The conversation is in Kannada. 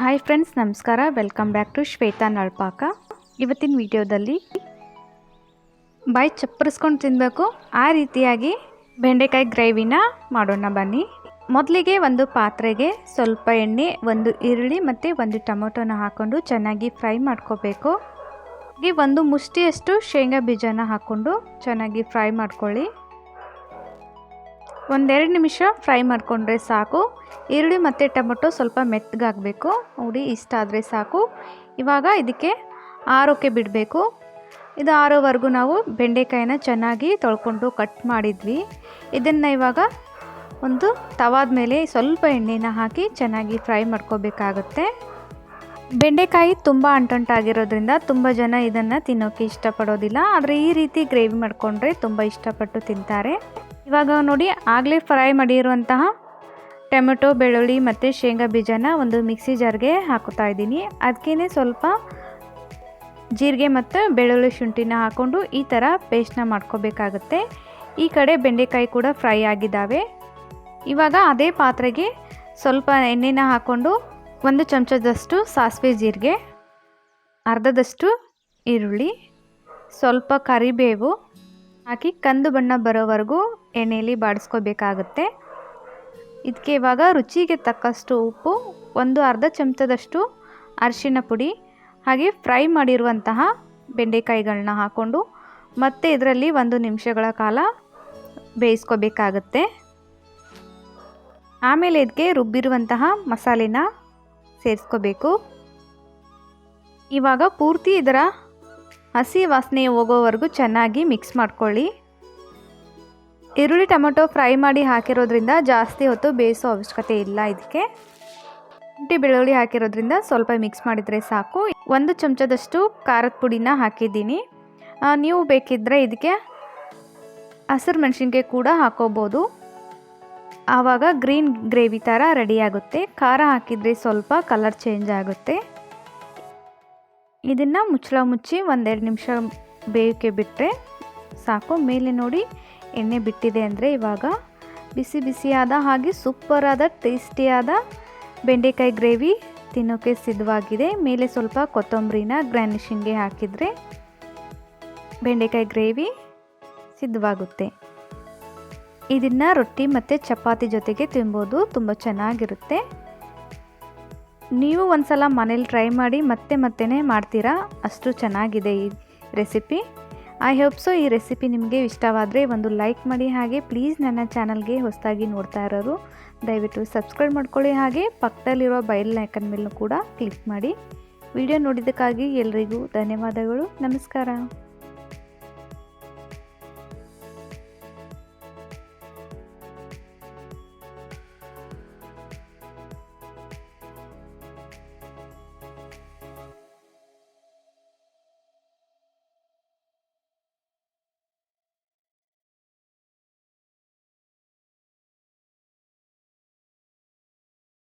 ಹಾಯ್ ಫ್ರೆಂಡ್ಸ್ ನಮಸ್ಕಾರ. Welcome back to Shweta Nalpaka. ಇವತ್ತಿನ ವಿಡಿಯೋದಲ್ಲಿ ಬಾಯಿ ಚಪ್ಪರಿಸ್ಕೊಂಡು ತಿನ್ನಬೇಕು ಆ ರೀತಿಯಾಗಿ ಬೆಂಡೆಕಾಯಿ ಗ್ರೇವಿನ ಮಾಡೋಣ ಬನ್ನಿ. ಮೊದಲಿಗೆ ಒಂದು ಪಾತ್ರೆಗೆ ಸ್ವಲ್ಪ ಎಣ್ಣೆ, ಒಂದು ಈರುಳ್ಳಿ ಮತ್ತು ಒಂದು ಟೊಮೊಟೊನ ಹಾಕ್ಕೊಂಡು ಚೆನ್ನಾಗಿ ಫ್ರೈ ಮಾಡ್ಕೋಬೇಕು. ಹಾಗೆ ಒಂದು ಮುಷ್ಟಿಯಷ್ಟು ಶೇಂಗಾ ಬೀಜನ ಹಾಕ್ಕೊಂಡು ಚೆನ್ನಾಗಿ ಫ್ರೈ ಮಾಡ್ಕೊಳ್ಳಿ. ಒಂದೆರಡು ನಿಮಿಷ ಫ್ರೈ ಮಾಡಿಕೊಂಡ್ರೆ ಸಾಕು. ಈರುಳ್ಳಿ ಮತ್ತು ಟೊಮೊಟೊ ಸ್ವಲ್ಪ ಮೆತ್ತಗಾಗಬೇಕು. ಹುಡಿ ಇಷ್ಟ ಆದರೆ ಸಾಕು. ಇವಾಗ ಇದಕ್ಕೆ ಆರೋಕ್ಕೆ ಬಿಡಬೇಕು. ಇದು ಆರೋವರೆಗೂ ನಾವು ಬೆಂಡೆಕಾಯಿನ ಚೆನ್ನಾಗಿ ತೊಳ್ಕೊಂಡು ಕಟ್ ಮಾಡಿದ್ವಿ. ಇದನ್ನು ಇವಾಗ ಒಂದು ತವಾದ ಮೇಲೆ ಸ್ವಲ್ಪ ಎಣ್ಣೆನ ಹಾಕಿ ಚೆನ್ನಾಗಿ ಫ್ರೈ ಮಾಡ್ಕೋಬೇಕಾಗುತ್ತೆ. ಬೆಂಡೆಕಾಯಿ ತುಂಬ ಅಂಟಂಟಾಗಿರೋದ್ರಿಂದ ತುಂಬ ಜನ ಇದನ್ನು ತಿನ್ನೋಕ್ಕೆ ಇಷ್ಟಪಡೋದಿಲ್ಲ. ಆದರೆ ಈ ರೀತಿ ಗ್ರೇವಿ ಮಾಡಿಕೊಂಡ್ರೆ ತುಂಬ ಇಷ್ಟಪಟ್ಟು ತಿಂತಾರೆ. ಇವಾಗ ನೋಡಿ ಆಗಲೇ ಫ್ರೈ ಮಾಡಿರುವಂತಹ ಟೊಮೆಟೊ, ಬೆಳ್ಳುಳ್ಳಿ ಮತ್ತು ಶೇಂಗಾ ಬೀಜನ ಒಂದು ಮಿಕ್ಸಿ ಜಾರ್ಗೆ ಹಾಕುತ್ತಾ ಇದ್ದೀನಿ. ಅದಕ್ಕೇ ಸ್ವಲ್ಪ ಜೀರಿಗೆ ಮತ್ತು ಬೆಳ್ಳುಳ್ಳಿ ಶುಂಠಿನ ಹಾಕ್ಕೊಂಡು ಈ ಥರ ಪೇಸ್ಟ್ನ ಮಾಡ್ಕೋಬೇಕಾಗುತ್ತೆ. ಈ ಕಡೆ ಬೆಂಡೆಕಾಯಿ ಕೂಡ ಫ್ರೈ ಆಗಿದ್ದಾವೆ. ಇವಾಗ ಅದೇ ಪಾತ್ರೆಗೆ ಸ್ವಲ್ಪ ಎಣ್ಣೆನ ಹಾಕ್ಕೊಂಡು ಒಂದು ಚಮಚದಷ್ಟು ಸಾಸಿವೆ ಜೀರಿಗೆ, ಅರ್ಧದಷ್ಟು ಈರುಳ್ಳಿ, ಸ್ವಲ್ಪ ಕರಿಬೇವು ಹಾಕಿ ಕಂದು ಬಣ್ಣ ಬರೋವರೆಗೂ ಎಣ್ಣೆಯಲ್ಲಿ ಬಾಡಿಸ್ಕೋಬೇಕಾಗುತ್ತೆ. ಇದಕ್ಕೆ ಇವಾಗ ರುಚಿಗೆ ತಕ್ಕಷ್ಟು ಉಪ್ಪು, ಒಂದು ಅರ್ಧ ಚಮಚದಷ್ಟು ಅರಿಶಿನ ಪುಡಿ, ಹಾಗೆ ಫ್ರೈ ಮಾಡಿರುವಂತಹ ಬೆಂಡೆಕಾಯಿಗಳನ್ನ ಹಾಕ್ಕೊಂಡು ಮತ್ತೆ ಇದರಲ್ಲಿ ಒಂದು ನಿಮಿಷಗಳ ಕಾಲ ಬೇಯಿಸ್ಕೋಬೇಕಾಗತ್ತೆ. ಆಮೇಲೆ ಇದಕ್ಕೆ ರುಬ್ಬಿರುವಂತಹ ಮಸಾಲೆನ ಸೇರಿಸ್ಕೋಬೇಕು. ಇವಾಗ ಪೂರ್ತಿ ಇದರ ಹಸಿ ವಾಸನೆ ಹೋಗೋವರೆಗೂ ಚೆನ್ನಾಗಿ ಮಿಕ್ಸ್ ಮಾಡ್ಕೊಳ್ಳಿ. ಈರುಳ್ಳಿ, ಟೊಮೊಟೊ ಫ್ರೈ ಮಾಡಿ ಹಾಕಿರೋದ್ರಿಂದ ಜಾಸ್ತಿ ಹೊತ್ತು ಬೇಯಿಸೋ ಅವಶ್ಯಕತೆ ಇಲ್ಲ ಇದಕ್ಕೆ. ಶುಂಠಿ, ಬೆಳ್ಳುಳ್ಳಿ ಹಾಕಿರೋದ್ರಿಂದ ಸ್ವಲ್ಪ ಮಿಕ್ಸ್ ಮಾಡಿದರೆ ಸಾಕು. ಒಂದು ಚಮಚದಷ್ಟು ಖಾರದ ಪುಡಿನ ಹಾಕಿದ್ದೀನಿ. ನೀವು ಬೇಕಿದ್ದರೆ ಇದಕ್ಕೆ ಹಸಿರು ಮೆಣಸಿನ್ಕಾಯಿ ಕೂಡ ಹಾಕೋಬೋದು. ಆವಾಗ ಗ್ರೀನ್ ಗ್ರೇವಿ ಥರ ರೆಡಿಯಾಗುತ್ತೆ ಖಾರ ಹಾಕಿದರೆ ಸ್ವಲ್ಪ ಕಲರ್ ಚೇಂಜ್ ಆಗುತ್ತೆ. ಇದನ್ನು ಮುಚ್ಚಳ ಮುಚ್ಚಿ ಒಂದೆರಡು ನಿಮಿಷ ಬೇಯೋಕ್ಕೆ ಬಿಟ್ಟರೆ ಸಾಕು. ಮೇಲೆ ನೋಡಿ, ಎಣ್ಣೆ ಬಿಟ್ಟಿದೆ ಅಂದರೆ ಇವಾಗ ಬಿಸಿ ಬಿಸಿಯಾದ ಹಾಗೆ ಸೂಪರಾದ, ಟೇಸ್ಟಿಯಾದ ಬೆಂಡೆಕಾಯಿ ಗ್ರೇವಿ ತಿನ್ನೋಕ್ಕೆ ಸಿದ್ಧವಾಗಿದೆ. ಮೇಲೆ ಸ್ವಲ್ಪ ಕೊತ್ತಂಬರಿನ ಗ್ರ್ಯಾನಿಷಿಂಗ್ಗೆ ಹಾಕಿದರೆ ಬೆಂಡೆಕಾಯಿ ಗ್ರೇವಿ ಸಿದ್ಧವಾಗುತ್ತೆ. ಇದನ್ನು ರೊಟ್ಟಿ ಮತ್ತು ಚಪಾತಿ ಜೊತೆಗೆ ತಿನ್ಬೋದು. ತುಂಬ ಚೆನ್ನಾಗಿರುತ್ತೆ. ನೀವು ಒಂದ್ಸಲ ಮನೇಲಿ ಟ್ರೈ ಮಾಡಿ ಮತ್ತೆ ಮತ್ತೆ ಮಾಡ್ತೀರಾ? ಅಷ್ಟು ಚೆನ್ನಾಗಿದೆ ಈ ರೆಸಿಪಿ ಐ ಹೋಪ್ ಸೊ ಈ ರೆಸಿಪಿ ನಿಮಗೆ ಇಷ್ಟವಾದರೆ ಒಂದು ಲೈಕ್ ಮಾಡಿ ಹಾಗೆ ಪ್ಲೀಸ್ ನನ್ನ ಚಾನಲ್ಗೆ ಹೊಸದಾಗಿ ನೋಡ್ತಾ ಇರೋರು, ದಯವಿಟ್ಟು ಸಬ್ಸ್ಕ್ರೈಬ್ ಮಾಡ್ಕೊಳ್ಳಿ ಹಾಗೆ ಪಕ್ಕದಲ್ಲಿರೋ ಬೈಲ್ ಐಕನ್ ಮೇಲೂ ಕೂಡ ಕ್ಲಿಕ್ ಮಾಡಿ. ವಿಡಿಯೋ ನೋಡಿದ್ದಕ್ಕಾಗಿ ಎಲ್ರಿಗೂ ಧನ್ಯವಾದಗಳು, ನಮಸ್ಕಾರ.